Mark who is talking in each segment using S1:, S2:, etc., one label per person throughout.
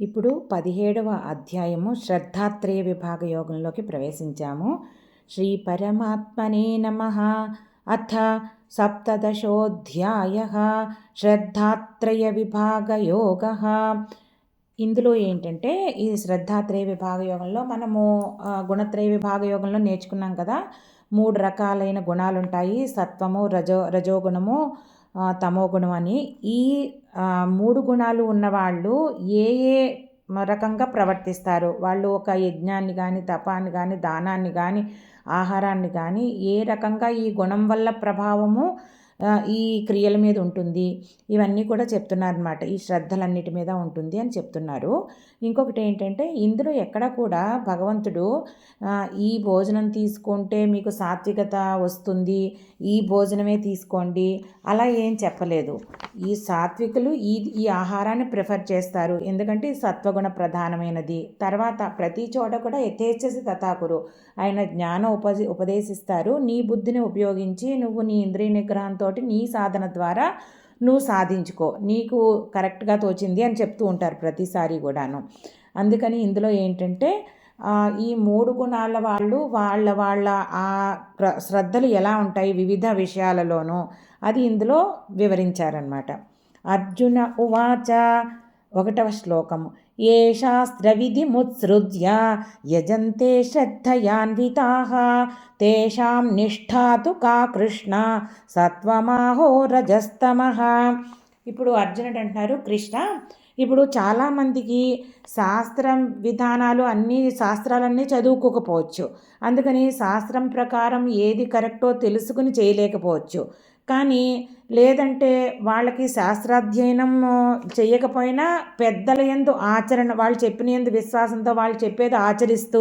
S1: ఇప్పుడు పదిహేడవ అధ్యాయము శ్రద్ధాత్రేయ విభాగ యోగంలోకి ప్రవేశించాము. శ్రీ పరమాత్మనే నమ. అథ సప్తదశోధ్యాయ. శ్రద్ధాత్రయ విభాగ యోగ. ఇందులో ఏంటంటే ఈ శ్రద్ధాత్రేయ విభాగ యోగంలో మనము గుణత్రయ విభాగ యోగంలో నేర్చుకున్నాం కదా. మూడు రకాలైన గుణాలు ఉంటాయి సత్వము రజో రజోగుణము తమో గుణం అని. ఈ మూడు గుణాలు ఉన్నవాళ్ళు ఏ ఏ రకంగా ప్రవర్తిస్తారు? వాళ్ళు ఒక యజ్ఞాన్ని కానీ తపాన్ని కానీ దానాన్ని కానీ ఆహారాన్ని కానీ ఏ రకంగా ఈ గుణం వల్ల ప్రభావము ఈ క్రియల మీద ఉంటుంది. ఇవన్నీ కూడా చెప్తున్నారనమాట ఈ శ్రద్ధలన్నిటి మీద ఉంటుంది అని చెప్తున్నారు. ఇంకొకటి ఏంటంటే ఇందులో ఎక్కడ కూడా భగవంతుడు ఈ భోజనం తీసుకుంటే మీకు సాత్వికత వస్తుంది ఈ భోజనమే తీసుకోండి అలా ఏం చెప్పలేదు. ఈ సాత్వికులు ఈ ఈ ఆహారాన్ని ప్రిఫర్ చేస్తారు. ఎందుకంటే సత్వగుణ ప్రధానమైనది. తర్వాత ప్రతి చోట కూడా యథేచ్ఛసి తథాకురు. ఆయన జ్ఞాన ఉపది ఉపదేశిస్తారు. నీ బుద్ధిని ఉపయోగించి నువ్వు నీ ఇంద్రియ నిగ్రహంతో తోటి నీ సాధన ద్వారా నువ్వు సాధించుకో. నీకు కరెక్ట్గా తోచింది అని చెప్తూ ఉంటారు ప్రతిసారి కూడాను. అందుకని ఇందులో ఏంటంటే ఈ మూడు గుణాల వాళ్ళు వాళ్ళ వాళ్ళ ఆ శ్రద్ధలు ఎలా ఉంటాయి వివిధ విషయాలలోనూ అది ఇందులో వివరించారనమాట అర్జున ఉవాచ ఒకటవ శ్లోకము. ఏ శాస్త్రవిధిముత్సృజ్య యజంతే శ్రద్ధయాన్వితా తేషాం నిష్ఠాతు కా కృష్ణ సత్వమాహో రజస్తమ ఇప్పుడు అర్జునుడు అంటున్నారు కృష్ణ ఇప్పుడు చాలామందికి శాస్త్రం విధానాలు అన్నీ శాస్త్రాలన్నీ చదువుకోకపోవచ్చు. అందుకని శాస్త్రం ప్రకారం ఏది కరెక్టో తెలుసుకుని చేయలేకపోవచ్చు. కానీ లేదంటే వాళ్ళకి శాస్త్రాధ్యయనం చేయకపోయినా పెద్దల ఎందు ఆచరణ వాళ్ళు చెప్పిన ఎందు విశ్వాసంతో వాళ్ళు చెప్పేది ఆచరిస్తూ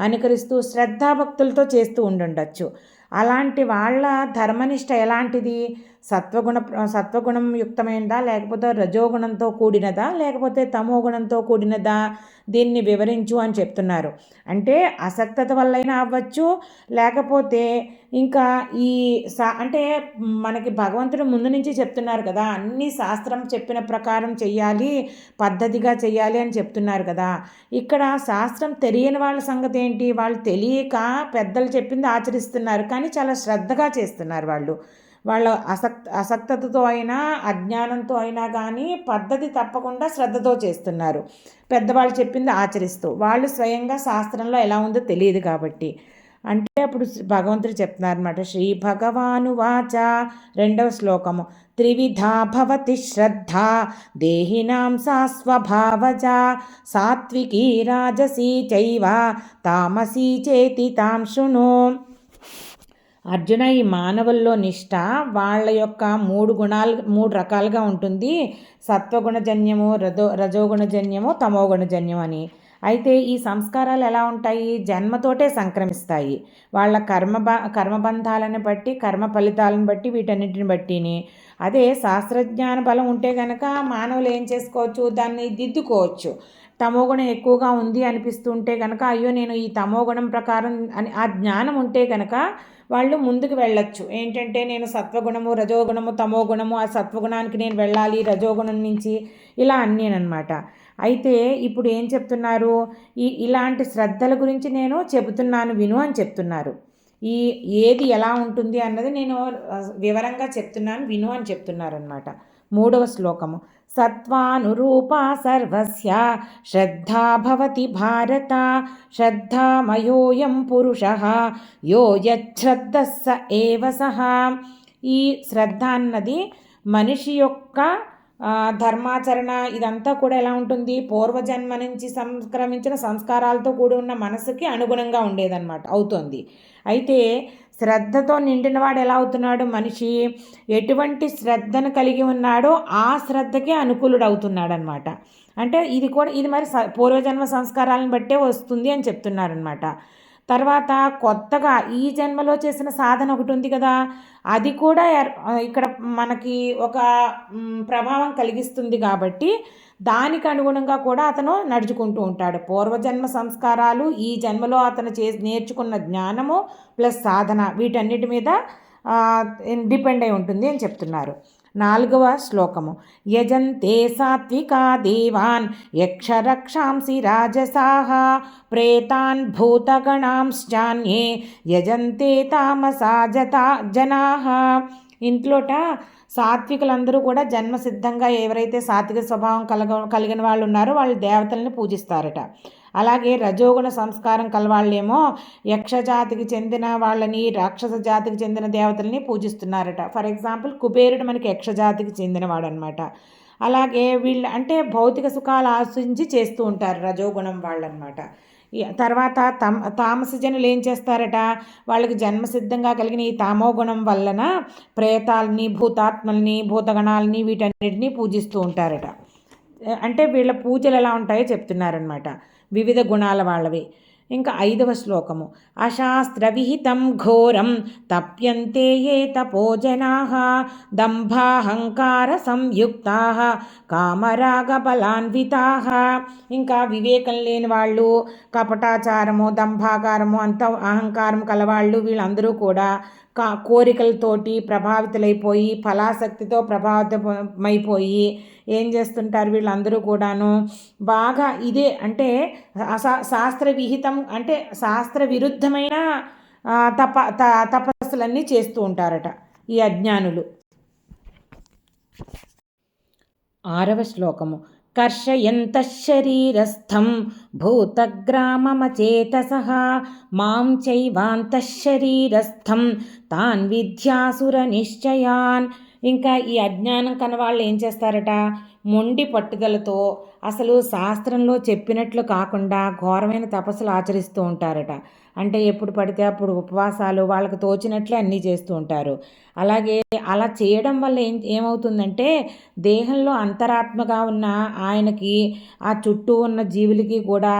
S1: అనుకరిస్తూ శ్రద్ధాభక్తులతో చేస్తూ ఉండుండొచ్చు. అలాంటి వాళ్ళ ధర్మనిష్ట ఎలాంటిది? సత్వగుణ సత్వగుణం యుక్తమైనదా లేకపోతే రజోగుణంతో కూడినదా? లేకపోతే తమోగుణంతో కూడినదా? దీన్ని వివరించు అని చెప్తున్నారు. అంటే అసక్తత వల్లైనా అవ్వచ్చు లేకపోతే ఇంకా ఈ సా అంటే మనకి భగవంతుడు ముందు నుంచి చెప్తున్నారు కదా అన్ని శాస్త్రం చెప్పిన ప్రకారం చెయ్యాలి పద్ధతిగా చెయ్యాలి అని చెప్తున్నారు కదా. ఇక్కడ శాస్త్రం తెలియని వాళ్ళ సంగతి ఏంటి? వాళ్ళు తెలియక పెద్దలు చెప్పింది ఆచరిస్తున్నారు కానీ చాలా శ్రద్ధగా చేస్తున్నారు వాళ్ళు. వాళ్ళ అసక్త అసక్తతో అయినా అజ్ఞానంతో అయినా కానీ పద్ధతి తప్పకుండా శ్రద్ధతో చేస్తున్నారు. పెద్దవాళ్ళు చెప్పింది ఆచరిస్తూ. వాళ్ళు స్వయంగా శాస్త్రంలో ఎలా ఉందో తెలియదు కాబట్టి. అంటే అప్పుడు భగవంతుడు చెప్తున్నారనమాట శ్రీ భగవాను వాచ రెండవ శ్లోకము. త్రివిధా భవతి శ్రద్ధ దేహినాం సా స్వభావజ సాత్వికీ రాజసీ చైవ తామసీ చేతి తాం శృణు. అర్జున ఈ మానవుల్లో నిష్ట. వాళ్ళ యొక్క మూడు గుణాలు మూడు రకాలుగా ఉంటుంది. సత్వగుణజన్యము రజో రజోగుణజన్యము తమోగుణజన్యం అని అయితే ఈ సంస్కారాలు ఎలా ఉంటాయి? జన్మతోటే సంక్రమిస్తాయి. వాళ్ళ కర్మ కర్మబంధాలను బట్టి కర్మ ఫలితాలను బట్టి వీటన్నిటిని బట్టిని. అదే శాస్త్రజ్ఞాన బలం ఉంటే కనుక మానవులు ఏం చేసుకోవచ్చు? దాన్ని దిద్దుకోవచ్చు. తమోగుణం ఎక్కువగా ఉంది అనిపిస్తుంటే కనుక అయ్యో నేను ఈ తమోగుణం ప్రకారం అని ఆ జ్ఞానం ఉంటే కనుక వాళ్ళు ముందుకు వెళ్ళొచ్చు. ఏంటంటే నేను సత్వగుణము రజోగుణము తమోగుణము ఆ సత్వగుణానికి నేను వెళ్ళాలి రజోగుణం నుంచి ఇలా అన్నీనమాట అయితే ఇప్పుడు ఏం చెప్తున్నారు? ఈ ఇలాంటి శ్రద్ధల గురించి నేను చెబుతున్నాను విను అని చెప్తున్నారు. ఈ ఏది ఎలా ఉంటుంది అన్నది నేను వివరంగా చెప్తున్నాను విను అని చెప్తున్నారనమాట మూడవ శ్లోకము. సత్వానురూపా సర్వస్య శ్రద్ధా భవతి భారత శ్రద్ధామయోయం పురుష యో యశ్రద్ధ స ఏవ సహ ఈ శ్రద్ధ అన్నది మనిషి యొక్క ధర్మాచరణ ఇదంతా కూడా ఎలా ఉంటుంది? పూర్వజన్మ నుంచి సంక్రమించిన సంస్కారాలతో కూడి ఉన్న మనసుకి అనుగుణంగా ఉండేదన్నమాట అవుతుంది. అయితే శ్రద్ధతో నిండినవాడు ఎలా అవుతున్నాడు? మనిషి ఎటువంటి శ్రద్ధను కలిగి ఉన్నాడో ఆ శ్రద్ధకే అనుకూలుడు అవుతున్నాడు అనమాట అంటే ఇది కూడా ఇది మరి పూర్వజన్మ సంస్కారాలను బట్టే వస్తుంది అని చెప్తున్నారనమాట. తర్వాత కొత్తగా ఈ జన్మలో చేసిన సాధన ఒకటి ఉంది కదా అది కూడా ఇక్కడ మనకి ఒక ప్రభావం కలిగిస్తుంది కాబట్టి దానికి అనుగుణంగా కూడా అతను నడుచుకుంటూ ఉంటాడు. పూర్వజన్మ సంస్కారాలు ఈ జన్మలో అతను చే నేర్చుకున్న జ్ఞానము ప్లస్ సాధన వీటన్నిటి మీద డిపెండ్ అయి ఉంటుంది అని చెప్తున్నారు. నాలుగవ శ్లోకము. యజంతే సాత్వికా దేవాన్ యక్షరక్షాంసి రాజసాహ ప్రేతాన్ భూతగణాంశ్చాన్యే యజంతే తామసా జతా జనాహ ఇంట్లోట సాత్వికులందరూ కూడా జన్మసిద్ధంగా ఎవరైతే సాత్విక స్వభావం కలగ కలిగిన వాళ్ళు ఉన్నారో వాళ్ళు దేవతల్ని పూజిస్తారట. అలాగే రజోగుణ సంస్కారం కలవాళ్ళేమో యక్షజాతికి చెందిన వాళ్ళని రాక్షస జాతికి చెందిన దేవతల్ని పూజిస్తున్నారట. ఫర్ ఎగ్జాంపుల్ కుబేరుడు మనకి యక్షజాతికి చెందినవాడు అనమాట అలాగే వీళ్ళు అంటే భౌతిక సుఖాలు ఆశించి చేస్తూ ఉంటారు రజోగుణం వాళ్ళనమాట తర్వాత తమ తామసజనులు ఏం చేస్తారట? వాళ్ళకి జన్మసిద్ధంగా కలిగిన ఈ తామోగుణం వలన ప్రేతాలని భూతాత్మల్ని భూతగణాలని వీటన్నిటిని పూజిస్తూ ఉంటారట. అంటే వీళ్ళ పూజలు ఎలా ఉంటాయో చెప్తున్నారనమాట వివిధ గుణాల వాళ్ళవి. ఇంకా ఐదవ శ్లోకము. అశాస్త్రవిహితం ఘోరం తప్యంతే ఏ తపోజనా దంభాహంకార సంయుక్తా కామరాగ బలాన్వితా ఇంకా వివేకం లేని వాళ్ళు కపటాచారము దంభాకారము అంత అహంకారం కలవాళ్ళు వీళ్ళందరూ కూడా కా కోరికలతోటి ప్రభావితులైపోయి ఫలాసక్తితో ప్రభావితమైపోయి ఏం చేస్తుంటారు వీళ్ళందరూ కూడాను? బాగా ఇదే అంటే శాస్త్ర విహితం అంటే శాస్త్ర విరుద్ధమైన తప త తపస్సులన్నీ చేస్తూ ఉంటారట ఈ అజ్ఞానులు. ఆరవ శ్లోకము. కర్షయంత శరీరస్థం భూతగ్రామమచేతస మాం చైవాంత శరీరస్థం తాన్ విద్యాసుర నిశ్చయాన్ ఇంకా ఈ అజ్ఞానం కనవాళ్ళు ఏం చేస్తారట? మొండి పట్టుదలతో అసలు శాస్త్రంలో చెప్పినట్లు కాకుండా ఘోరమైన తపస్సులు ఆచరిస్తూ ఉంటారట. అంటే ఎప్పుడు పడితే అప్పుడు ఉపవాసాలు వాళ్ళకు తోచినట్లే అన్నీ చేస్తూ ఉంటారు. అలాగే అలా చేయడం వల్ల ఏం ఏమవుతుందంటే దేహంలో అంతరాత్మగా ఉన్న ఆయనకి ఆ చుట్టూ ఉన్న జీవులకి కూడా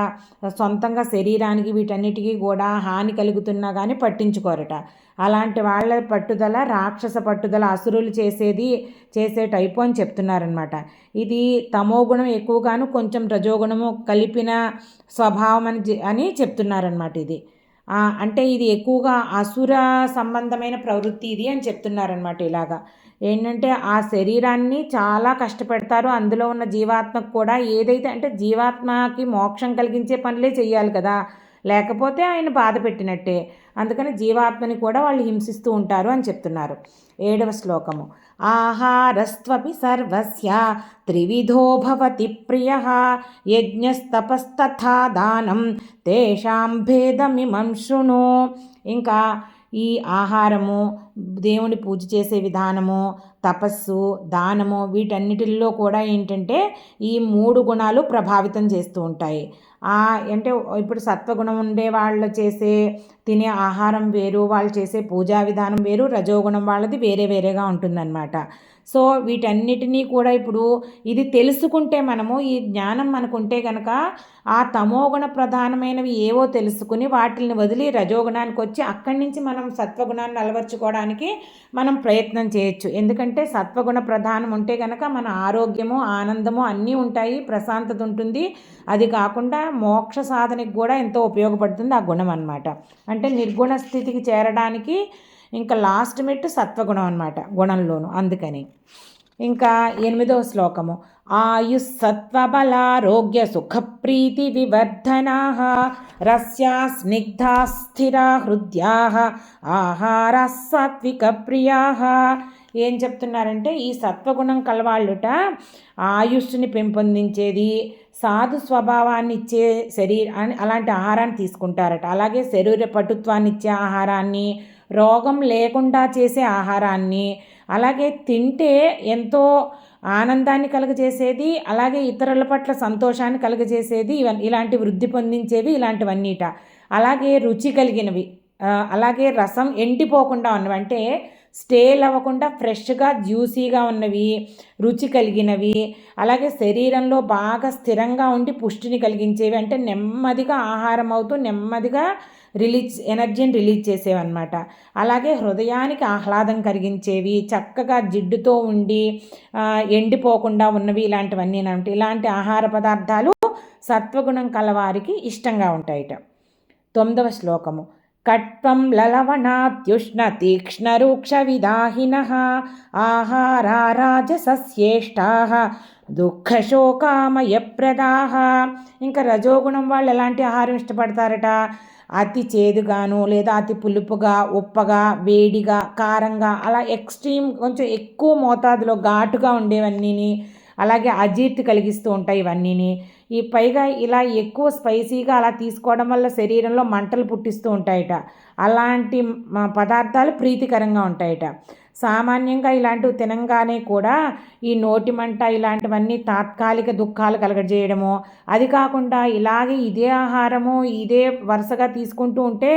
S1: సొంతంగా శరీరానికి వీటన్నిటికీ కూడా హాని కలుగుతున్నా కానీ పట్టించుకోరట. అలాంటి వాళ్ళ పట్టుదల రాక్షస పట్టుదల అసురులు చేసేది చేసే టైపు అని చెప్తున్నారనమాట ఇది తమోగుణం ఎక్కువగాను కొంచెం రజోగుణము కలిపిన స్వభావం అని అని చెప్తున్నారనమాట ఇది. అంటే ఇది ఎక్కువగా అసుర సంబంధమైన ప్రవృత్తి ఇది అని చెప్తున్నారనమాట ఇలాగా. ఏంటంటే ఆ శరీరాన్ని చాలా కష్టపెడతారు. అందులో ఉన్న జీవాత్మకు కూడా ఏదైతే అంటే జీవాత్మకి మోక్షం కలిగించే పనులే చెయ్యాలి కదా. లేకపోతే ఆయన బాధ పెట్టినట్టే. అందుకని జీవాత్మని కూడా వాళ్ళు హింసిస్తూ ఉంటారు అని చెప్తున్నారు. ఏడవ శ్లోకము. ఆహారస్వపి సర్వస్య త్రివిధో భవతి ప్రియ యజ్ఞస్తపస్తథా దానం తేషాం భేదమిమం శృణు. ఇంకా ఈ ఆహారము దేవుని పూజ చేసే విధానము తపస్సు దానము వీటన్నిటిల్లో కూడా ఏంటంటే ఈ మూడు గుణాలు ప్రభావితం చేస్తూ ఉంటాయి. అంటే ఇప్పుడు సత్వగుణం ఉండే వాళ్ళు చేసే తినే ఆహారం వేరు వాళ్ళు చేసే పూజా విధానం వేరు రజోగుణం వాళ్ళది వేరే వేరేగా ఉంటుందన్నమాట. సో వీటన్నిటినీ కూడా ఇప్పుడు ఇది తెలుసుకుంటే మనము ఈ జ్ఞానం మనకుంటే కనుక ఆ తమోగుణ ప్రధానమైనవి ఏవో తెలుసుకుని వాటిని వదిలి రజోగుణానికి వచ్చి అక్కడి నుంచి మనం సత్వగుణాన్ని అలవర్చుకోవడానికి మనం ప్రయత్నం చేయొచ్చు. ఎందుకంటే సత్వగుణ ప్రధానం ఉంటే కనుక మన ఆరోగ్యము ఆనందము అన్నీ ఉంటాయి ప్రశాంతత ఉంటుంది. అది కాకుండా మోక్ష సాధనకి కూడా ఎంతో ఉపయోగపడుతుంది ఆ గుణం అనమాట అంటే నిర్గుణ స్థితికి చేరడానికి ఇంకా లాస్ట్ మెట్టు సత్వగుణం అనమాట గుణంలోను అందుకని. ఇంకా ఎనిమిదవ శ్లోకము ఆయుస్సత్వబలారోగ్య సుఖప్రీతి వివర్ధనా రస్యా స్నిగ్ధా స్థిరా హృద్యా ఆహార సాత్విక ప్రియా. ఏం చెప్తున్నారంటే ఈ సత్వగుణం కలవాళ్ళుట ఆయుష్ని పెంపొందించేది సాధు స్వభావాన్ని ఇచ్చే శరీర అలాంటి ఆహారాన్ని తీసుకుంటారట. అలాగే శరీర పటుత్వాన్ని ఇచ్చే ఆహారాన్ని రోగం లేకుండా చేసే ఆహారాన్ని అలాగే తింటే ఎంతో ఆనందాన్ని కలుగజేసేది అలాగే ఇతరుల పట్ల సంతోషాన్ని కలుగజేసేది ఇలాంటి వృద్ధి పొందించేవి ఇలాంటివన్నీట. అలాగే రుచి కలిగినవి అలాగే రసం ఎండిపోకుండా ఉన్నవి అంటే స్టేల్ అవ్వకుండా ఫ్రెష్గా జ్యూసీగా ఉన్నవి రుచి కలిగినవి అలాగే శరీరంలో బాగా స్థిరంగా ఉండి పుష్టిని కలిగించేవి అంటే నెమ్మదిగా ఆహారం అవుతూ నెమ్మదిగా రిలీజ్ ఎనర్జీని రిలీజ్ చేసేవన్నమాట. అలాగే హృదయానికి ఆహ్లాదం కలిగించేవి చక్కగా జిడ్డుతో ఉండి ఎండిపోకుండా ఉన్నవి ఇలాంటివన్నీ ఇలాంటి ఆహార పదార్థాలు సత్వగుణం కలవారికి ఇష్టంగా ఉంటాయిట. తొమ్మిదవ శ్లోకము. కట్వం లలవణాత్యుష్ణ విదాహిన ఆహారా రాజసస్యేష్టాः దుఃఖశోకామయప్రదాహ ఇంకా రజోగుణం వాళ్ళు ఎలాంటి ఆహారం ఇష్టపడతారట? అతి చేదుగాను లేదా అతి పులుపుగా ఉప్పగా వేడిగా కారంగా అలా ఎక్స్ట్రీమ్ కొంచెం ఎక్కువ మోతాదులో ఘాటుగా ఉండేవన్నీని అలాగే అజీర్తి కలిగిస్తూ ఉంటాయి ఇవన్నీని. ఈ పైగా ఇలా ఎక్కువ స్పైసీగా అలా తీసుకోవడం వల్ల శరీరంలో మంటలు పుట్టిస్తూ ఉంటాయట. అలాంటి పదార్థాలు ప్రీతికరంగా ఉంటాయట. సామాన్యంగా ఇలాంటివి తినంగానే కూడా ఈ నోటి మంట ఇలాంటివన్నీ తాత్కాలిక దుఃఖాలు కలగజేయడము అది కాకుండా ఇలాగే ఇదే ఆహారము ఇదే వరుసగా తీసుకుంటూ ఉంటే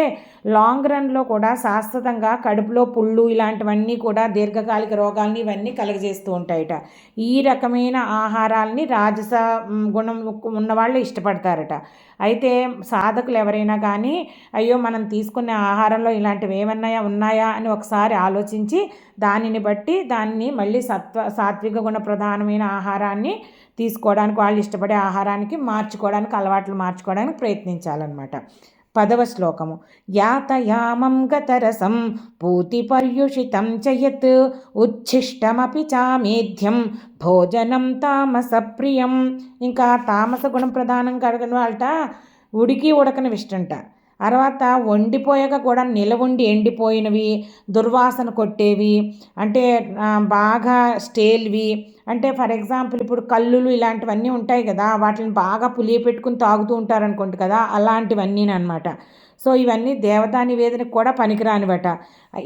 S1: లాంగ్ రన్లో కూడా శాశ్వతంగా కడుపులో పుళ్ళు ఇలాంటివన్నీ కూడా దీర్ఘకాలిక రోగాల్ని ఇవన్నీ కలగజేస్తూ ఉంటాయట. ఈ రకమైన ఆహారాలని రాజస గుణం ఉన్నవాళ్ళు ఇష్టపడతారట. అయితే సాధకులు ఎవరైనా కానీ అయ్యో మనం తీసుకునే ఆహారంలో ఇలాంటివి ఏమన్నాయా ఉన్నాయా? అని ఒకసారి ఆలోచించి దానిని బట్టి దాన్ని మళ్ళీ సత్వ సాత్విక గుణ ప్రధానమైన ఆహారాన్ని తీసుకోవడానికి వాళ్ళు ఇష్టపడే ఆహారానికి మార్చుకోవడానికి అలవాట్లు మార్చుకోవడానికి ప్రయత్నించాలన్నమాట. పదవ శ్లోకము. యాతయామం గతరసం పూతిపర్యుషితం చయత్ ఉచ్ఛిష్టమపి చామేధ్యం భోజనం తామస ప్రియం ఇంకా తామస గుణం ప్రధానం కడగను వాళ్ళట ఉడికి ఉడకని విష్టంట తర్వాత వండిపోయాక కూడా నిలవుండి ఎండిపోయినవి దుర్వాసన కొట్టేవి అంటే బాగా స్టేల్వి. అంటే ఫర్ ఎగ్జాంపుల్ ఇప్పుడు కల్లులు ఇలాంటివన్నీ ఉంటాయి కదా వాటిని బాగా పులియ పెట్టుకుని తాగుతూ ఉంటారనుకోండి కదా అలాంటివన్నీ అనమాట సో ఇవన్నీ దేవతా నివేదనకు కూడా పనికిరానివట.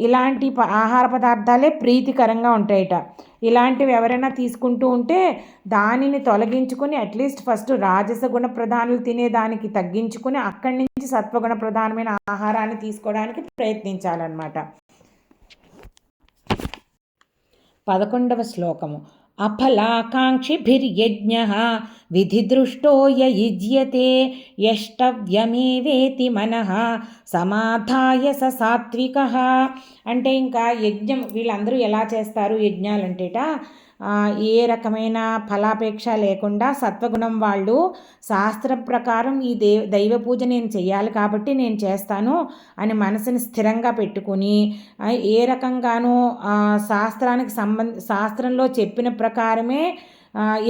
S1: ఇలాంటి ఆహార పదార్థాలే ప్రీతికరంగా ఉంటాయట. ఇలాంటివి ఎవరైనా తీసుకుంటూ ఉంటే దానిని తొలగించుకుని అట్లీస్ట్ ఫస్ట్ రాజస గుణ ప్రధానులు తినేదానికి తగ్గించుకుని అక్కడి నుంచి సత్వగుణ ప్రధానమైన ఆహారాన్ని తీసుకోవడానికి ప్రయత్నించాలన్నమాట. పదకొండవ శ్లోకము. అఫలాకాంక్షిభిర్యజ్ఞ విధిదృష్టో యయుజ్యతే యష్టవ్యమేవేతి మనః సమాధాయ స సాత్విక అంటే ఇంకా యజ్ఞం వీళ్ళందరూ ఎలా చేస్తారు యజ్ఞాలంటేట ఏ రకమైన ఫలాపేక్ష లేకుండా సత్వగుణం వాళ్ళు శాస్త్ర ప్రకారం ఈ దేవ దైవ పూజ నేను చేయాలి కాబట్టి నేను చేస్తాను అని మనసుని స్థిరంగా పెట్టుకుని ఏ రకంగానూ శాస్త్రానికి సంబంధ శాస్త్రంలో చెప్పిన ప్రకారమే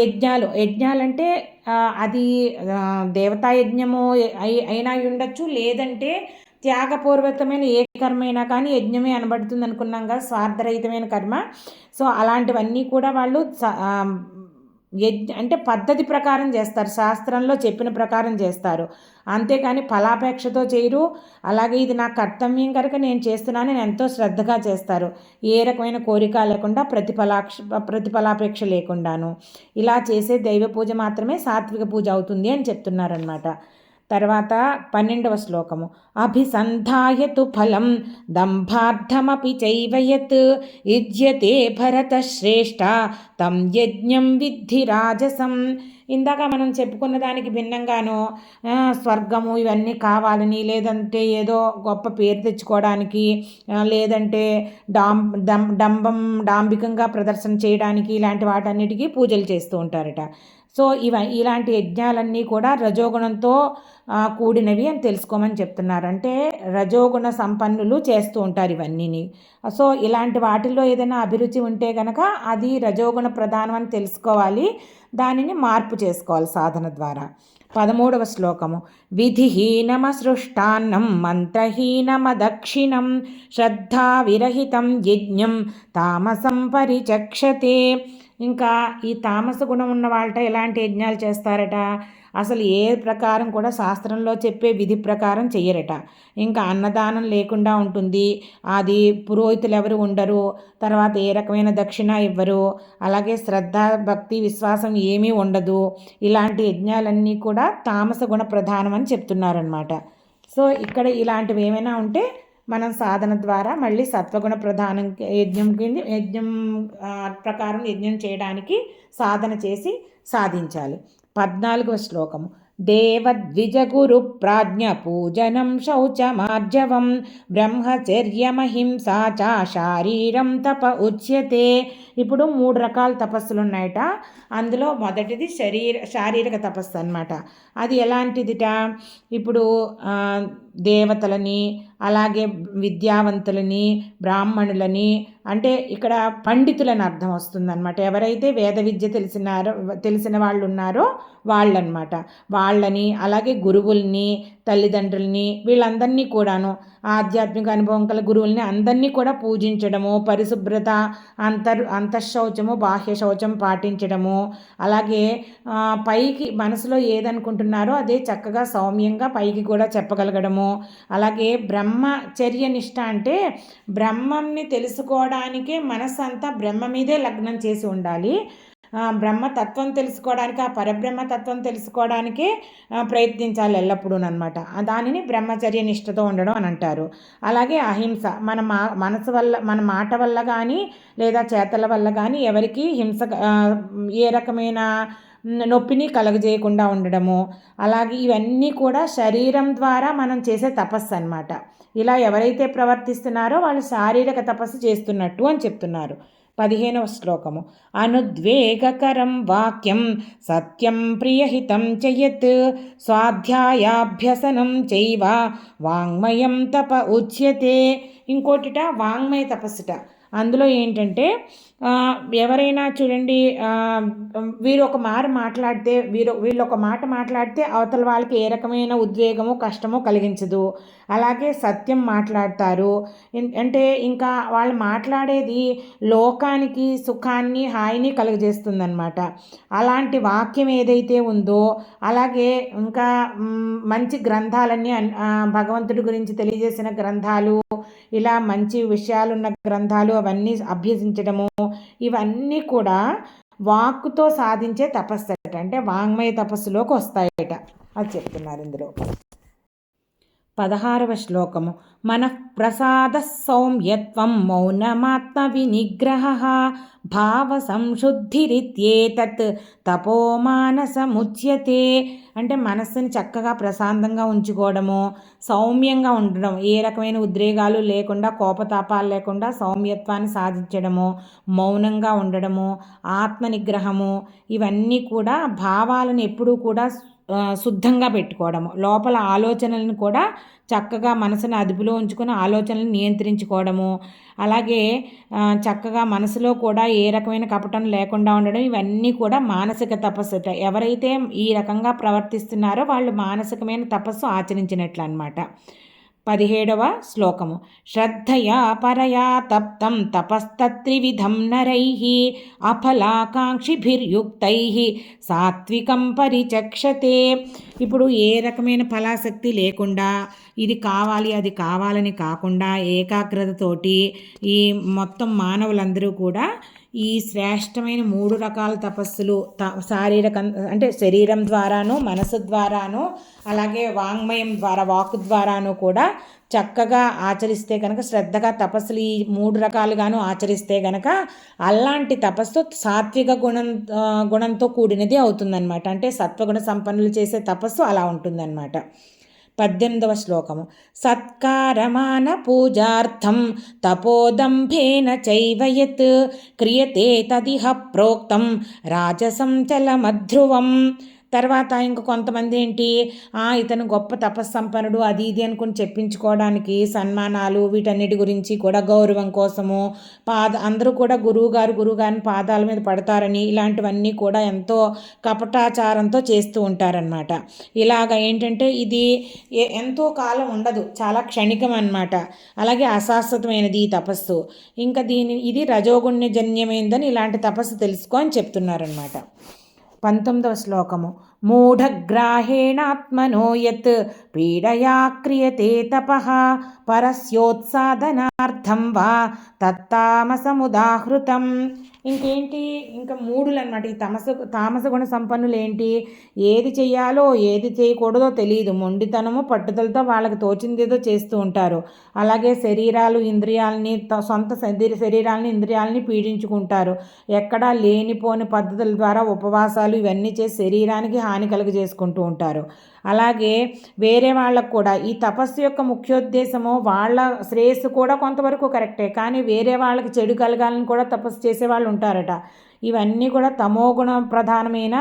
S1: యజ్ఞాలు. యజ్ఞాలంటే అది దేవతా యజ్ఞము అయినా ఉండొచ్చు. లేదంటే త్యాగపూర్వకమైన ఏ కర్మైనా కానీ యజ్ఞమే అనబడుతుంది అనుకున్నాం కదా స్వార్థరహితమైన కర్మ. సో అలాంటివన్నీ కూడా వాళ్ళు యజ్ఞ అంటే పద్ధతి ప్రకారం చేస్తారు. శాస్త్రంలో చెప్పిన ప్రకారం చేస్తారు. అంతేకాని ఫలాపేక్షతో చేయరు. అలాగే ఇది నా కర్తవ్యం కనుక నేను చేస్తున్నాను. నేను ఎంతో శ్రద్ధగా చేస్తారు. ఏ రకమైన కోరిక లేకుండా ప్రతిఫలాక్ష ప్రతిఫలాపేక్ష లేకుండాను. ఇలా చేసే దైవ పూజ మాత్రమే సాత్విక పూజ అవుతుంది అని చెప్తున్నారనమాట తర్వాత పన్నెండవ శ్లోకము. అభిసంధాయతు ఫలం దంభార్థమపి చైవయత్. యుజ్యతే భరత శ్రేష్ఠ తం యజ్ఞం విద్ధి రాజసం. ఇందాక మనం చెప్పుకున్న దానికి భిన్నంగాను స్వర్గము ఇవన్నీ కావాలని లేదంటే ఏదో గొప్ప పేరు తెచ్చుకోవడానికి లేదంటే డాం డంబం డాంబికంగా ప్రదర్శన చేయడానికి ఇలాంటి వాటన్నిటికీ పూజలు చేస్తూ ఉంటారట. సో ఇవ ఇలాంటి యజ్ఞాలన్నీ కూడా రజోగుణంతో కూడినవి అని తెలుసుకోమని చెప్తున్నారు. అంటే రజోగుణ సంపన్నులు చేస్తూ ఉంటారు ఇవన్నీని. సో ఇలాంటి వాటిల్లో ఏదైనా అభిరుచి ఉంటే కనుక అది రజోగుణ ప్రధానం అని తెలుసుకోవాలి. దానిని మార్పు చేసుకోవాలి సాధన ద్వారా. పదమూడవ శ్లోకము. విధిహీనమ సృష్టాన్నం మంత్రహీనమ మంత్రహీనమదక్షిణం శ్రద్ధా విరహితం యజ్ఞం తామసం పరిచక్షతే. ఇంకా ఈ తామస గుణం ఉన్న వాళ్ళట ఎలాంటి యజ్ఞాలు చేస్తారట? అసలు ఏ ప్రకారం కూడా శాస్త్రంలో చెప్పే విధి ప్రకారం చెయ్యరట. ఇంకా అన్నదానం లేకుండా ఉంటుంది. అది పురోహితులు ఎవరు ఉండరు. తర్వాత ఏ రకమైన దక్షిణ ఇవ్వరు. అలాగే శ్రద్ధ భక్తి విశ్వాసం ఏమీ ఉండదు. ఇలాంటి యజ్ఞాలన్నీ కూడా తామస గుణ ప్రధానం అని చెప్తున్నారనమాట సో ఇక్కడ ఇలాంటివి ఏమైనా ఉంటే మనం సాధన ద్వారా మళ్ళీ సత్వగుణ ప్రధానం యజ్ఞం కింద యజ్ఞం ప్రకారం యజ్ఞం చేయడానికి సాధన చేసి సాధించాలి. పద్నాలుగవ శ్లోకము. దేవద్విజగురు ప్రాజ్ఞ పూజనం శౌచమార్జవం. బ్రహ్మచర్యమహింసా చా శారీరం తప ఉచ్యతే. ఇప్పుడు మూడు రకాల తపస్సులు ఉన్నాయట అందులో మొదటిది శరీర శారీరక తపస్సు అనమాట అది ఎలాంటిదిట? ఇప్పుడు దేవతలని అలాగే విద్యావంతులని బ్రాహ్మణులని అంటే ఇక్కడ పండితులని అర్థం వస్తుందన్నమాట. ఎవరైతే వేద విద్య తెలిసినారో తెలిసిన వాళ్ళు ఉన్నారో వాళ్ళనమాట వాళ్ళని అలాగే గురువుల్ని తల్లిదండ్రుల్ని వీళ్ళందరినీ కూడాను ఆధ్యాత్మిక అనుభవం కల గురువుల్ని అందరినీ కూడా పూజించడము పరిశుభ్రత అంతర్ అంతఃశౌచము బాహ్య శౌచం పాటించడము. అలాగే పైకి మనసులో ఏదనుకుంటున్నారో అదే చక్కగా సౌమ్యంగా పైకి కూడా చెప్పగలగడము. అలాగే బ్రహ్మచర్య నిష్ట అంటే బ్రహ్మంని తెలుసుకోవడానికే మనస్సు అంతా బ్రహ్మ మీదే లగ్నం చేసి ఉండాలి. బ్రహ్మతత్వం తెలుసుకోవడానికి ఆ పరబ్రహ్మతత్వం తెలుసుకోవడానికి ప్రయత్నించాలి ఎల్లప్పుడూ అనమాట దానిని బ్రహ్మచర్య నిష్టతో ఉండడం అని అంటారు. అలాగే అహింస మన మా మనసు వల్ల మన మాట వల్ల కానీ లేదా చేతల వల్ల కానీ ఎవరికి హింస ఏ రకమైన నొప్పిని కలగజేయకుండా ఉండడము. అలాగే ఇవన్నీ కూడా శరీరం ద్వారా మనం చేసే తపస్సు అనమాట ఇలా ఎవరైతే ప్రవర్తిస్తున్నారో వాళ్ళు శారీరక తపస్సు చేస్తున్నట్టు అని చెప్తున్నారు. పదిహేనవ శ్లోకము. అనుద్వేగకరం వాక్యం సత్యం ప్రియహితం చయత్ స్వాధ్యాయాభ్యసనం చైవ వాంగ్మయం తప ఉచ్యతే. ఇంకోటిట వాంగ్మయ తపస్సుట. అందులో ఏంటంటే ఎవరైనా చూడండి వీరు ఒక మాట మాట్లాడితే వీరు వీళ్ళు ఒక మాట మాట్లాడితే అవతల వాళ్ళకి ఏ రకమైన ఉద్వేగము కష్టమో కలిగించదు. అలాగే సత్యం మాట్లాడతారు. అంటే ఇంకా వాళ్ళు మాట్లాడేది లోకానికి సుఖాన్ని హాయిని కలుగజేస్తుందన్నమాట. అలాంటి వాక్యం ఏదైతే ఉందో అలాగే ఇంకా మంచి గ్రంథాలన్నీ భగవంతుడి గురించి తెలియజేసిన గ్రంథాలు ఇలా మంచి విషయాలున్న గ్రంథాలు అవన్నీ అభ్యసించడము ఇవన్నీ కూడా వాక్కుతో సాధించే తపస్సు అంటే. వాంగ్మయ తపస్సులోకి వస్తాయట అది చెప్తున్నారు ఇందులో. పదహారవ శ్లోకము. మన ప్రసాద సౌమ్యత్వం మౌనమాత్మ వినిగ్రహ భావ సంశుద్ధిరిత్యేతత్ తపోమానసముచ్యతే. అంటే మనస్సుని చక్కగా ప్రశాంతంగా ఉంచుకోవడము సౌమ్యంగా ఉండడం ఏ రకమైన ఉద్రేగాలు లేకుండా కోపతాపాలు లేకుండా సౌమ్యత్వాన్ని సాధించడము మౌనంగా ఉండడము ఆత్మ నిగ్రహము ఇవన్నీ కూడా భావాలను ఎప్పుడూ కూడా శుద్ధంగా పెట్టుకోవడము. లోపల ఆలోచనలను కూడా చక్కగా మనసును అదుపులో ఉంచుకొని ఆలోచనలను నియంత్రించుకోవడము. అలాగే చక్కగా మనసులో కూడా ఏ రకమైన కపటం లేకుండా ఉండడం ఇవన్నీ కూడా మానసిక తపస్సు. ఎవరైతే ఈ రకంగా ప్రవర్తిస్తున్నారో వాళ్ళు మానసికమైన తపస్సు ఆచరించినట్లు అనమాట పదిహేడవ శ్లోకము. శ్రద్ధయా పరయా తప్తం తపస్తత్రివిధం నరై అఫలాకాంక్షిభిర్యుక్తై సాత్వికం పరిచక్షతే. ఇప్పుడు ఏ రకమైన ఫలాశక్తి లేకుండా ఇది కావాలి అది కావాలని కాకుండా ఏకాగ్రతతోటి ఈ మొత్తం మానవులందరూ కూడా ఈ శ్రేష్టమైన మూడు రకాల తపస్సులు త శారీరక అంటే శరీరం ద్వారాను మనసు ద్వారాను అలాగే వాంగ్మయం ద్వారా వాక్ ద్వారాను కూడా చక్కగా ఆచరిస్తే కనుక శ్రద్ధగా తపస్సులు ఈ మూడు రకాలుగాను ఆచరిస్తే కనుక అలాంటి తపస్సు సాత్విక గుణం గుణంతో కూడినది అవుతుందన్నమాట. అంటే సత్వగుణ సంపన్నులు చేసే తపస్సు అలా ఉంటుందన్నమాట. పద్దెనిమిదవ శ్లోకము. సత్కారమాన పూజార్థం తపోదంభేన చైవయత్ క్రియతే తదిహ ప్రోక్తం రాజసం చలమధ్రువం తర్వాత ఇంక కొంతమంది ఏంటి ఇతను గొప్ప తపస్సంపన్నుడు అది ఇది అనుకుని చెప్పించుకోవడానికి సన్మానాలు వీటన్నిటి గురించి కూడా గౌరవం కోసము పాద అందరూ కూడా గురువుగారు గురువుగారిని పాదాల మీద పడతారని ఇలాంటివన్నీ కూడా ఎంతో కపటాచారంతో చేస్తూ ఉంటారనమాట ఇలాగ ఏంటంటే ఇది ఎంతో కాలం ఉండదు చాలా క్షణికం అనమాట అలాగే అశాశ్వతమైనది ఈ తపస్సు. ఇంకా దీని ఇది రజోగుణ్యజన్యమైందని ఇలాంటి తపస్సు తెలుసుకో అని చెప్తున్నారనమాట పంతొమ్మిదవ శ్లోకము. మూఢగ్రాహేణాత్మనో యత్ పీడయా క్రియతే తప పరస్యోత్సాధనార్థం వా తత్తామసముదాహృతం. ఇంకేంటి? ఇంకా మూడులు అనమాట ఈ తమస తామస గుణ సంపన్నులు ఏంటి ఏది చేయాలో ఏది చేయకూడదో తెలియదు మొండితనము పట్టుదలతో వాళ్ళకి తోచిందేదో చేస్తూ ఉంటారు. అలాగే శరీరాలు ఇంద్రియాలని సొంత శరీరాలని ఇంద్రియాలని పీడించుకుంటారు. ఎక్కడా లేనిపోని పద్ధతుల ద్వారా ఉపవాసాలు ఇవన్నీ చేసి శరీరానికి హాని కలుగజేసుకుంటూ ఉంటారు. అలాగే వేరే వాళ్ళకు కూడా ఈ తపస్సు యొక్క ముఖ్యోద్దేశము వాళ్ళ శ్రేయస్సు కూడా కొంతవరకు కరెక్టే. కానీ వేరే వాళ్ళకి చెడు కలగాలని కూడా తపస్సు చేసే వాళ్ళు ఉంటారట. ఇవన్నీ కూడా తమోగుణ ప్రధానమైన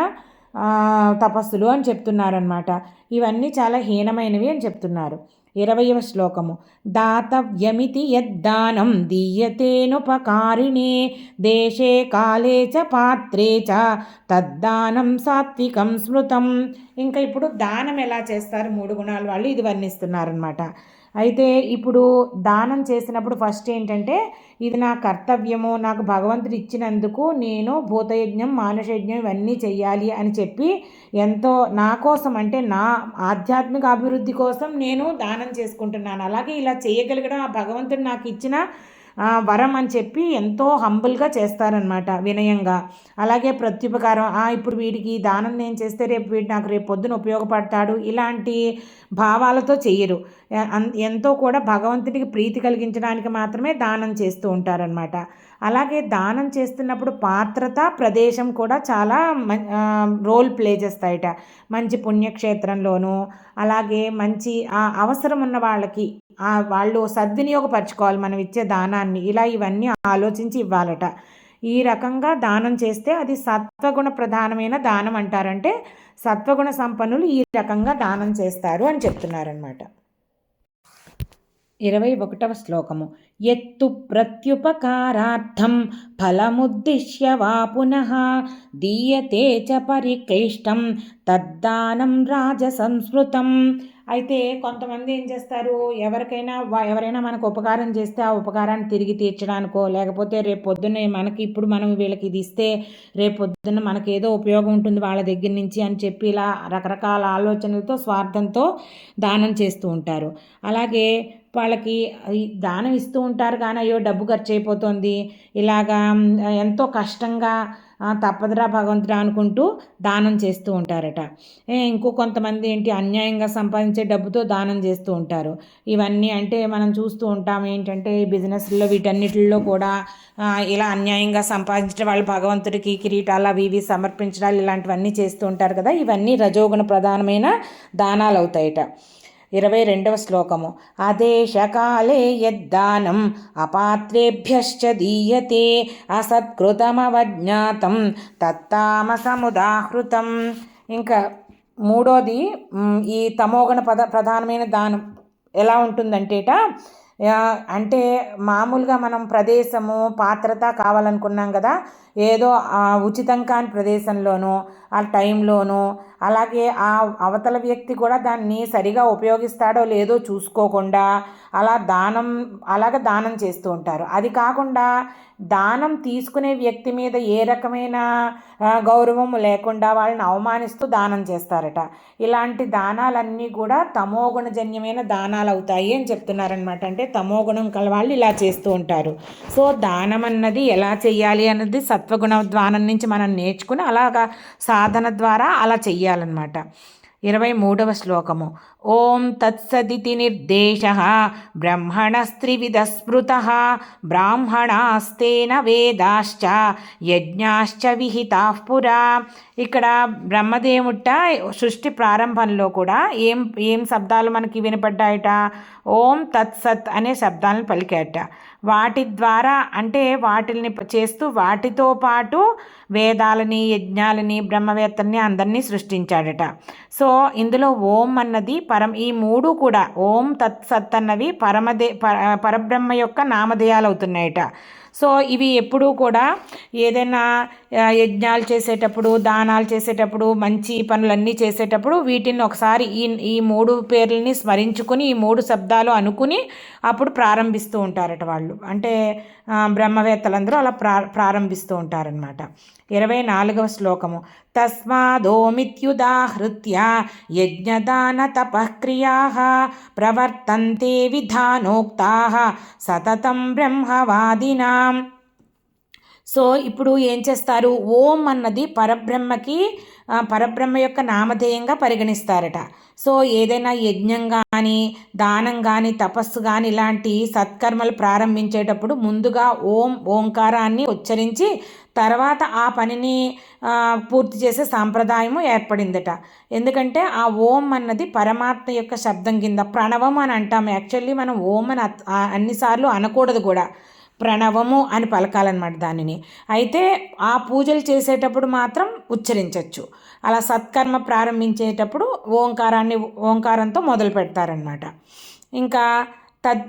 S1: తపస్సులు అని చెప్తున్నారనమాట ఇవన్నీ చాలా హీనమైనవి అని చెప్తున్నారు. ఇరవయవ శ్లోకము. దాతవ్యమితి యద్దానం దీయతేనుపకారిణే దేశే కాలే చ పాత్రే చ తద్దానం సాత్వికం స్మృతం. ఇంకా ఇప్పుడు దానం ఎలా చేస్తారు? మూడు గుణాలు వాళ్ళు ఇది వర్ణిస్తున్నారనమాట అయితే ఇప్పుడు దానం చేసినప్పుడు ఫస్ట్ ఏంటంటే ఇది నా కర్తవ్యము. నాకు భగవంతుడు ఇచ్చినందుకు నేను భూతయజ్ఞం మానుషయజ్ఞం ఇవన్నీ చెయ్యాలి అని చెప్పి ఎంతో నా కోసం అంటే నా ఆధ్యాత్మిక అభివృద్ధి కోసం నేను దానం చేసుకుంటున్నాను. అలాగే ఇలా చేయగలగడం ఆ భగవంతుడు నాకు ఇచ్చిన వరం అని చెప్పి ఎంతో హంబుల్గా చేస్తారనమాట వినయంగా. అలాగే ప్రత్యుపకారం ఇప్పుడు వీడికి దానం నేను చేస్తే రేపు వీడు నాకు రేపు పొద్దున ఉపయోగపడతాడు ఇలాంటి భావాలతో చెయ్యరు ఎంతో కూడా భగవంతుడికి ప్రీతి కలిగించడానికి మాత్రమే దానం చేస్తూ ఉంటారనమాట అలాగే దానం చేస్తున్నప్పుడు పాత్రత ప్రదేశం కూడా చాలా రోల్ ప్లే చేస్తాయట. మంచి పుణ్యక్షేత్రంలోనూ అలాగే మంచి అవసరం ఉన్న వాళ్ళకి వాళ్ళు సద్వినియోగపరచుకోవాలి మనం ఇచ్చే దానాన్ని. ఇలా ఇవన్నీ ఆలోచించి ఇవ్వాలట. ఈ రకంగా దానం చేస్తే అది సత్వగుణ ప్రధానమైన దానం అంటారంటే సత్వగుణ సంపన్నులు ఈ రకంగా దానం చేస్తారు అని చెప్తున్నారనమాట ఇరవై ఒకటవ శ్లోకము. ఎత్తు ప్రత్యుపకారార్థం ఫలముద్దిశ్య వా పునః దీయతే చ పరిక్లిష్టం తద్దానం రాజసంస్మృతం అయితే కొంతమంది ఏం చేస్తారు? ఎవరికైనా ఎవరైనా మనకు ఉపకారం చేస్తే ఆ ఉపకారాన్ని తిరిగి తీర్చడానికో లేకపోతే రేపు పొద్దున్నే మనకి ఇప్పుడు మనం వీళ్ళకి ఇది ఇస్తే రేపు పొద్దున్న మనకి ఏదో ఉపయోగం ఉంటుంది వాళ్ళ దగ్గర నుంచి అని చెప్పి ఇలా రకరకాల ఆలోచనలతో స్వార్థంతో దానం చేస్తూ ఉంటారు. అలాగే వాళ్ళకి దానం ఇస్తూ ఉంటారు కానీ అయ్యో డబ్బు ఖర్చు అయిపోతుంది. ఇలాగా ఎంతో కష్టంగా తప్పదురా భగవంతుడా అనుకుంటూ దానం చేస్తూ ఉంటారట. ఇంకో కొంతమంది ఏంటి అన్యాయంగా సంపాదించే డబ్బుతో దానం చేస్తూ ఉంటారు. ఇవన్నీ అంటే మనం చూస్తూ ఉంటాం ఏంటంటే ఈ బిజినెస్లో వీటన్నిటిలో కూడా ఇలా అన్యాయంగా సంపాదించడం వాళ్ళు భగవంతుడికి కిరీటాలు అవి ఇవి సమర్పించడాలు ఇలాంటివన్నీ చేస్తూ ఉంటారు కదా. ఇవన్నీ రజోగుణ ప్రధానమైన దానాలు అవుతాయట ఇరవై రెండవ శ్లోకము. అదేశకాలే యద్దానం అపాత్రేభ్యశ్చ దీయతే అసత్కృతమవజ్ఞాతం తత్తామసముదాహృతం. ఇంకా మూడోది ఈ తమోగణ పద ప్రధానమైన దానం ఎలా ఉంటుందంటేట అంటే మామూలుగా మనం ప్రదేశము పాత్రత కావాలనుకున్నాం కదా ఏదో ఉచితం కాని ప్రదేశంలోనూ ఆ టైంలోనూ అలాగే ఆ అవతల వ్యక్తి కూడా దాన్ని సరిగా ఉపయోగిస్తాడో లేదో చూసుకోకుండా అలా దానం అలాగ దానం చేస్తూ ఉంటారు. అది కాకుండా దానం తీసుకునే వ్యక్తి మీద ఏ రకమైన గౌరవం లేకుండా వాళ్ళని అవమానిస్తూ దానం చేస్తారట. ఇలాంటి దానాలన్నీ కూడా తమోగుణజన్యమైన దానాలు అవుతాయి అని చెప్తున్నారనమాట అంటే తమోగుణం కల వాళ్ళు ఇలా చేస్తూ ఉంటారు. సో దానం అన్నది ఎలా చేయాలి అన్నది సత్వగుణ ద్వానం నుంచి మనం నేర్చుకుని అలాగా సాధన ద్వారా అలా చెయ్యాలన్నమాట. ఇరవై మూడవ శ్లోకము. ఓం తత్సదితి నిర్దేశ బ్రహ్మణస్త్రివిధ స్మృత బ్రాహ్మణాస్తేన వేదాశ్చ యజ్ఞాశ్చ విహితా పురా. ఇక్కడ బ్రహ్మదేవుట సృష్టి ప్రారంభంలో కూడా ఏం ఏం శబ్దాలు మనకి వినపడ్డాయట? ఓం తత్సత్ అనే శబ్దాలను పలికాట వాటి ద్వారా అంటే వాటిని చేస్తూ వాటితో పాటు వేదాలని యజ్ఞాలని బ్రహ్మవేత్తల్ని అందరినీ సృష్టించాడట. సో ఇందులో ఓం అన్నది పరం ఈ మూడు కూడా ఓం తత్ సత్ అన్నవి పరమదే పరబ్రహ్మ యొక్క నామధేయాలు అవుతున్నాయట సో ఇవి ఎప్పుడూ కూడా ఏదైనా యజ్ఞాలు చేసేటప్పుడు దానాలు చేసేటప్పుడు మంచి పనులన్నీ చేసేటప్పుడు వీటిని ఒకసారి ఈ ఈ మూడు పేర్లని స్మరించుకుని ఈ మూడు శబ్దాలు అనుకుని అప్పుడు ప్రారంభిస్తూ ఉంటారట వాళ్ళు. అంటే బ్రహ్మవేత్తలందరూ అలా ప్రా ప్రారంభిస్తూ ఉంటారనమాట ఇరవై నాలుగవ శ్లోకము. తస్మాదోమిత్యుదాహృత్య యజ్ఞదాన తపక్రియా ప్రవర్తంతే విధానోక్తా సతతం బ్రహ్మవాదినాం. సో ఇప్పుడు ఏం చేస్తారు? ఓం అన్నది పరబ్రహ్మకి పరబ్రహ్మ యొక్క నామధేయంగా పరిగణిస్తారట. సో ఏదైనా యజ్ఞం కానీ దానం కానీ తపస్సు కానీ ఇలాంటి సత్కర్మలు ప్రారంభించేటప్పుడు ముందుగా ఓం ఓంకారాన్ని ఉచ్చరించి తర్వాత ఆ పనిని పూర్తి చేసే సాంప్రదాయము ఏర్పడిందట. ఎందుకంటే ఆ ఓం అన్నది పరమాత్మ యొక్క శబ్దం కింద ప్రణవం అని అంటాం. యాక్చువల్లీ మనం ఓం అని అన్నిసార్లు అనకూడదు కూడా. ప్రణవము అని పలకాలన్నమాట దానిని. అయితే ఆ పూజలు చేసేటప్పుడు మాత్రం ఉచ్చరించవచ్చు అలా సత్కర్మ ప్రారంభించేటప్పుడు ఓంకారాన్ని ఓంకారంతో మొదలు పెడతారనమాట ఇంకా తద్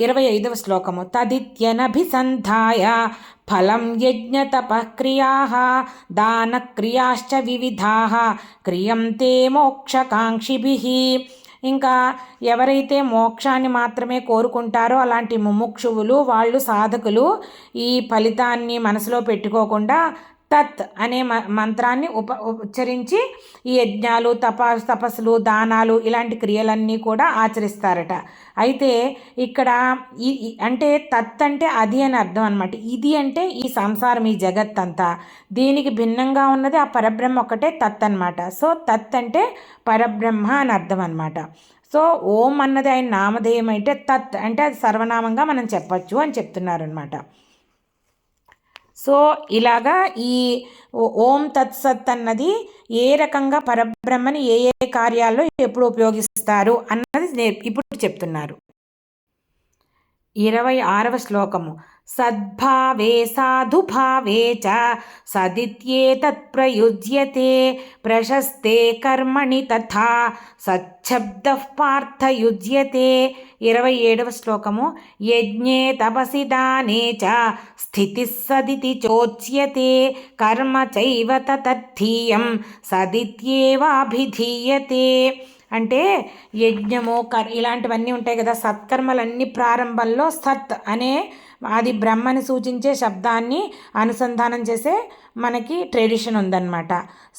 S1: ఇరవై ఐదవ శ్లోకము. తదిత్యనభిసంధాయ ఫలం యజ్ఞ తపక్రియా దానక్రియాశ్చ వివిధా క్రియంతే మోక్షకాంక్షిభి. ఇంకా ఎవరైతే మోక్షాన్ని మాత్రమే కోరుకుంటారో అలాంటి ముముక్షువులు వాళ్ళు సాధకులు ఈ ఫలితాన్ని మనసులో పెట్టుకోకుండా తత్ అనే మంత్రాన్ని ఉప ఉచ్చరించి ఈ యజ్ఞాలు తప తపస్సులు దానాలు ఇలాంటి క్రియలన్నీ కూడా ఆచరిస్తారట. అయితే ఇక్కడ ఈ అంటే తత్ అంటే అది అని అర్థం అనమాట ఇది అంటే ఈ సంసారం ఈ జగత్ అంతా దీనికి భిన్నంగా ఉన్నది ఆ పరబ్రహ్మ ఒకటే తత్ అనమాట సో తత్ అంటే పరబ్రహ్మ అని అర్థం అనమాట సో ఓం అన్నది ఆయన నామధేయం అంటే తత్ అంటే అది సర్వనామంగా మనం చెప్పచ్చు అని చెప్తున్నారనమాట సో ఇలాగా ఈ ఓం తత్సత్ అన్నది ఏ రకంగా పరబ్రహ్మని ఏ ఏ కార్యాల్లో ఎప్పుడు ఉపయోగిస్తారు అన్నది ఇప్పుడు చెప్తున్నారు. ఇరవై ఆరవ శ్లోకము. సద్భావే సాధుభావే చ సదిత్యేతత్ ప్రయుజ్యతే ప్రశస్తే కర్మణి తథా సచ్చబ్ద పార్థయుజ్యతే ఇరవై ఏడవ శ్లోకము యజ్ఞే తపసి దానే చ స్థితి సదితి చోచ్యతే కర్మ చైవ తథీయం సదిత్యేవాభిధీయతే అంటే యజ్ఞము కర్ ఇలాంటివన్నీ ఉంటాయి కదా సత్కర్మలన్నీ ప్రారంభంలో సత్ అనే అది బ్రహ్మని సూచించే శబ్దాన్ని అనుసంధానం చేసే మనకి ట్రెడిషన్ ఉందన్నమాట.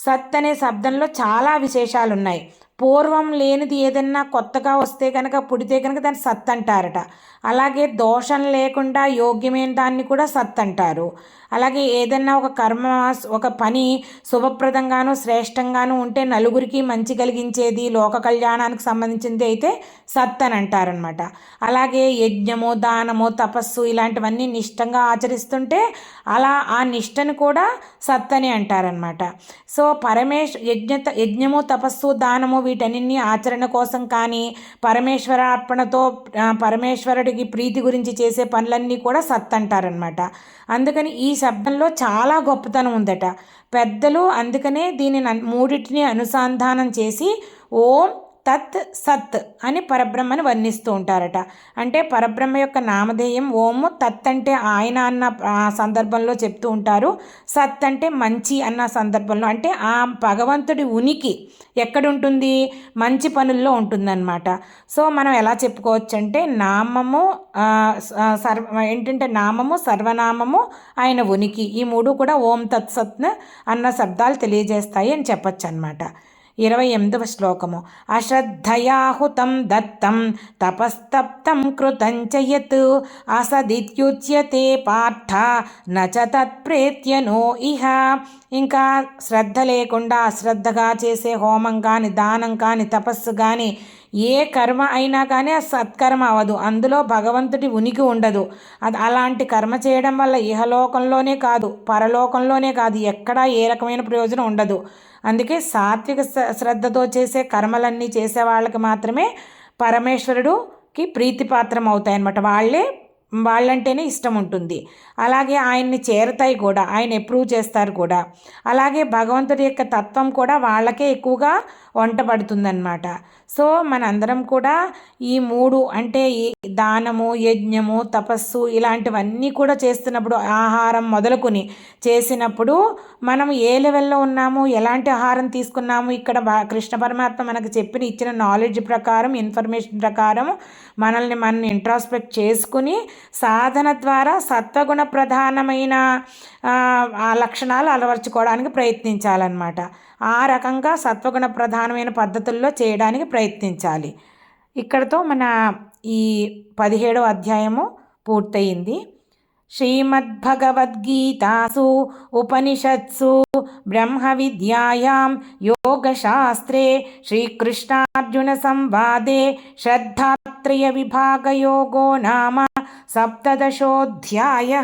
S1: సత్ అనే శబ్దంలో చాలా విశేషాలు ఉన్నాయి పూర్వం లేనిది ఏదన్నా కొత్తగా వస్తే కనుక పుడితే కనుక దాన్ని సత్ అంటారట. అలాగే దోషం లేకుండా యోగ్యమైన దాన్ని కూడా సత్ అంటారు. అలాగే ఏదన్నా ఒక కర్మ ఒక పని శుభప్రదంగాను శ్రేష్టంగాను ఉంటే నలుగురికి మంచి కలిగించేది లోక కళ్యాణానికి సంబంధించింది అయితే సత్ అని అంటారనమాట అలాగే యజ్ఞము దానము తపస్సు ఇలాంటివన్నీ నిష్టంగా ఆచరిస్తుంటే అలా ఆ నిష్టను కూడా సత్ అని అంటారనమాట సో పరమేశ్ యజ్ఞ యజ్ఞము తపస్సు దానము వీటన్నింటినీ ఆచరణ కోసం కానీ పరమేశ్వర అర్పణతో పరమేశ్వరుడికి ప్రీతి గురించి చేసే పనులన్నీ కూడా సత్ అంటారనమాట అందుకని ఈ శబ్దంలో చాలా గొప్పతనం ఉందట. పెద్దలు అందుకనే దీనిని మూడింటిని అనుసంధానం చేసి ఓం తత్ సత్ అని పరబ్రహ్మని వర్ణిస్తూ ఉంటారట. అంటే పరబ్రహ్మ యొక్క నామధేయం ఓము తత్ అంటే ఆయన అన్న సందర్భంలో చెప్తూ ఉంటారు. సత్ అంటే మంచి అన్న సందర్భంలో అంటే ఆ భగవంతుడి ఉనికి ఎక్కడుంటుంది? మంచి పనుల్లో ఉంటుందన్నమాట. సో మనం ఎలా చెప్పుకోవచ్చు అంటే నామము సర్వ ఏంటంటే నామము సర్వనామము ఆయన ఉనికి. ఈ మూడు కూడా ఓం తత్ సత్ అన్న శబ్దాలు తెలియజేస్తాయి అని చెప్పచ్చు అనమాట ఇరవై ఎనిమిదవ శ్లోకము. అశ్రద్ధయాహుతం దత్తం తపస్తప్తం కృతంచయత్ అసదిత్యుచ్యతే పార్థ నచ తత్ప్రేత్యనో ఇహ. ఇంకా శ్రద్ధ లేకుండా అశ్రద్ధగా చేసే హోమం కానీ దానం కానీ తపస్సు కానీ ఏ కర్మ అయినా కానీ ఆ సత్కర్మ అవ్వదు. అందులో భగవంతుడి ఉనికి ఉండదు. అది అలాంటి కర్మ చేయడం వల్ల ఇహలోకంలోనే కాదు పరలోకంలోనే కాదు ఎక్కడా ఏ రకమైన ప్రయోజనం ఉండదు. అందుకే సాత్విక శ్రద్ధతో చేసే కర్మలన్నీ చేసే వాళ్ళకి మాత్రమే పరమేశ్వరుడుకి ప్రీతిపాత్రం అవుతాయన్నమాట వాళ్ళే వాళ్ళంటేనే ఇష్టం ఉంటుంది. అలాగే ఆయన్ని చేరతాయి కూడా ఆయన ఎప్రూవ్ చేస్తారు కూడా. అలాగే భగవంతుడి యొక్క తత్వం కూడా వాళ్ళకే ఎక్కువగా వంట పడుతుందన్నమాట. సో మనందరం కూడా ఈ మూడు అంటే ఈ దానము యజ్ఞము తపస్సు ఇలాంటివన్నీ కూడా చేస్తున్నప్పుడు ఆహారం మొదలుకొని చేసినప్పుడు మనం ఏ లెవెల్లో ఉన్నాము ఎలాంటి ఆహారం తీసుకున్నాము ఇక్కడ కృష్ణ పరమాత్మ మనకు చెప్పిన ఇచ్చిన నాలెడ్జ్ ప్రకారం ఇన్ఫర్మేషన్ ప్రకారం మనల్ని మనం ఇంట్రాస్పెక్ట్ చేసుకుని సాధన ద్వారా సత్వగుణ ప్రధానమైన లక్షణాలు అలవర్చుకోవడానికి ప్రయత్నించాలన్నమాట. ఆ రకంగా సత్వగుణ ప్రధానమైన పద్ధతుల్లో చేయడానికి ప్రయత్నించాలి. ఇక్కడతో మన ఈ పదిహేడవ అధ్యాయము పూర్తయింది. శ్రీమద్భగవద్గీతాసు ఉపనిషత్సు బ్రహ్మ విద్యాయాం యోగశాస్త్రే శ్రీకృష్ణార్జున సంవాదే శ్రద్ధాత్రయ విభాగయోగో నామ సప్తదశోధ్యాయ.